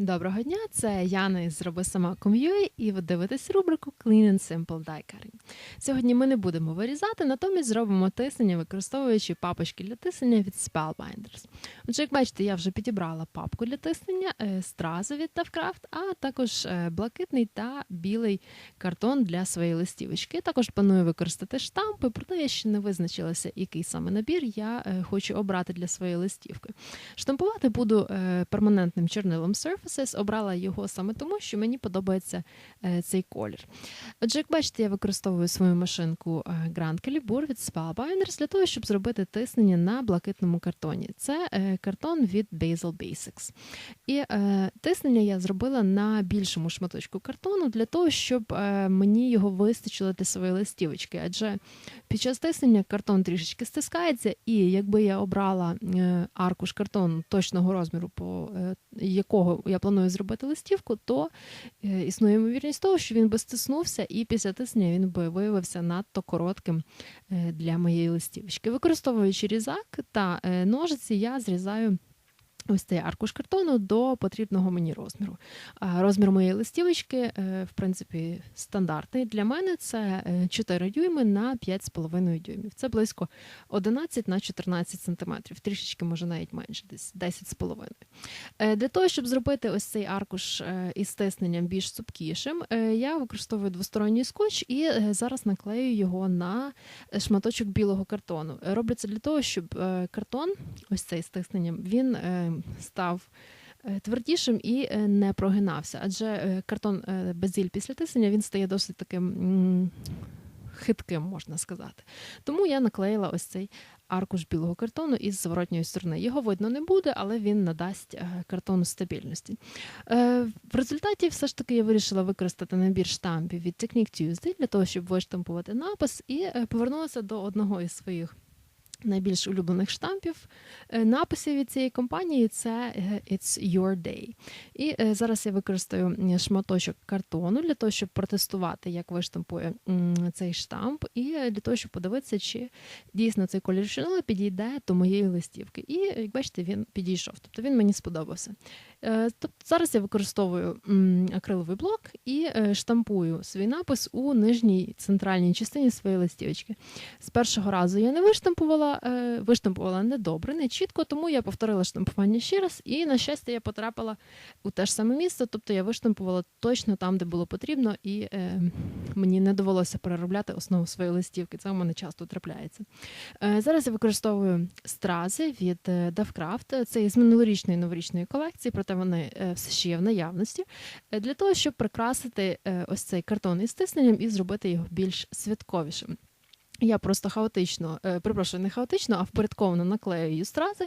Доброго дня, це Яна із Зроби сама Ком'юї, і ви дивитесь рубрику Clean and Simple Die Сьогодні ми не будемо вирізати, натомість зробимо тиснення, використовуючи папочки для тиснення від Spellbinders. Отже, як бачите, я вже підібрала папку для тиснення, е, стразу від Tavcraft, а також е, блакитний та білий картон для своєї листівочки. Також планую використати штампи, проте я ще не визначилася, який саме набір я е, хочу обрати для своєї листівки. Штампувати буду перманентним чорнилом Surfaces. Обрала його саме тому, що мені подобається е, цей колір. Отже, як бачите, я використовую свою машинку е, Grand Calibur від Spellbinders для того, щоб зробити тиснення на блакитному картоні. Це е, картон від Basil Basics. І е, тиснення я зробила на більшому шматочку картону для того, щоб е, мені його вистачило для своєї листівочки. Адже під час тиснення картон трішечки стискається, і якби я обрала е, аркуш картону точного розміру, по е, якого я планую зробити листівку, то е, існує ймовірність того, що він би стиснувся, і після тиснення він би виявився надто коротким е, для моєї листівочки. Використовуючи різак та е, ножиці, я зрізаю. Ось цей аркуш картону до потрібного мені розміру. Розмір моєї листівочки, е, в принципі, стандартний. Для мене це е, 4 дюйми на 5,5 дюймів. Це близько 11 на 14 сантиметрів. Трішечки, може, навіть менше, десь 10,5. Е, Для того, щоб зробити ось цей аркуш е, із тисненням більш цупкішим, е, я використовую двосторонній скотч і е, зараз наклею його на шматочок білого картону. Е, Роблю для того, щоб е, картон, ось цей з тисненням, він е, став е, твердішим і е, не прогинався. Адже е, картон безіль після тиснення він стає досить таким хитким, можна сказати. Тому я наклеїла ось цей аркуш білого картону із зворотньої сторони. Його видно не буде, але він надасть картону стабільності. В результаті все ж таки я вирішила використати набір штампів від Technique Tuesday для того, щоб виштампувати напис, і повернулася до одного із своїх найбільш улюблених штампів. Е, Написів від цієї компанії це е, It's Your Day. І е, зараз я використаю шматочок картону для того, щоб протестувати, як виштампує цей штамп, і для того, щоб подивитися, чи дійсно цей колір шинели підійде до моєї листівки. І, як бачите, він підійшов. Тобто він мені сподобався. Тобто зараз я використовую акриловий блок і е, штампую свій напис у нижній центральній частині своєї листівочки. З першого разу я не виштампувала, е, виштампувала недобре, не чітко, тому я повторила штампування ще раз, і, на щастя, я потрапила у те ж саме місце, тобто я виштампувала точно там, де було потрібно, і мені не довелося переробляти основу своєї листівки. Це у мене часто трапляється. Зараз я використовую стрази від Davcraft. Це із минулорічної новорічної колекції, проте вони е, все ще є в наявності. е, Для того, щоб прикрасити е, ось цей картон із тисненням і зробити його більш святковішим. Я просто хаотично, е, перепрошую, не хаотично, а впорядковано наклеюю стрази.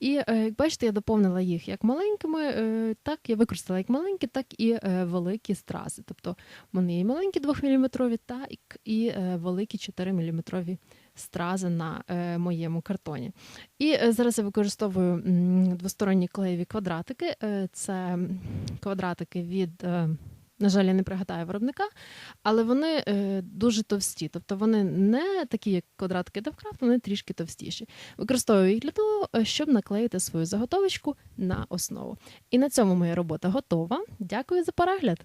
І е, як бачите, я доповнила їх як маленькими, е, так я використала як маленькі, так і великі стрази. Тобто в мене є маленькі 2-мм, так і великі 4-мм стрази на моєму картоні. І зараз я використовую двосторонні клеєві квадратики. Це квадратики від. На жаль, я не пригадаю виробника, але вони е, дуже товсті. Тобто вони не такі, як квадратки Девкрафт, вони трішки товстіші. Використовую їх для того, е, щоб наклеїти свою заготовочку на основу. І на цьому моя робота готова. Дякую за перегляд!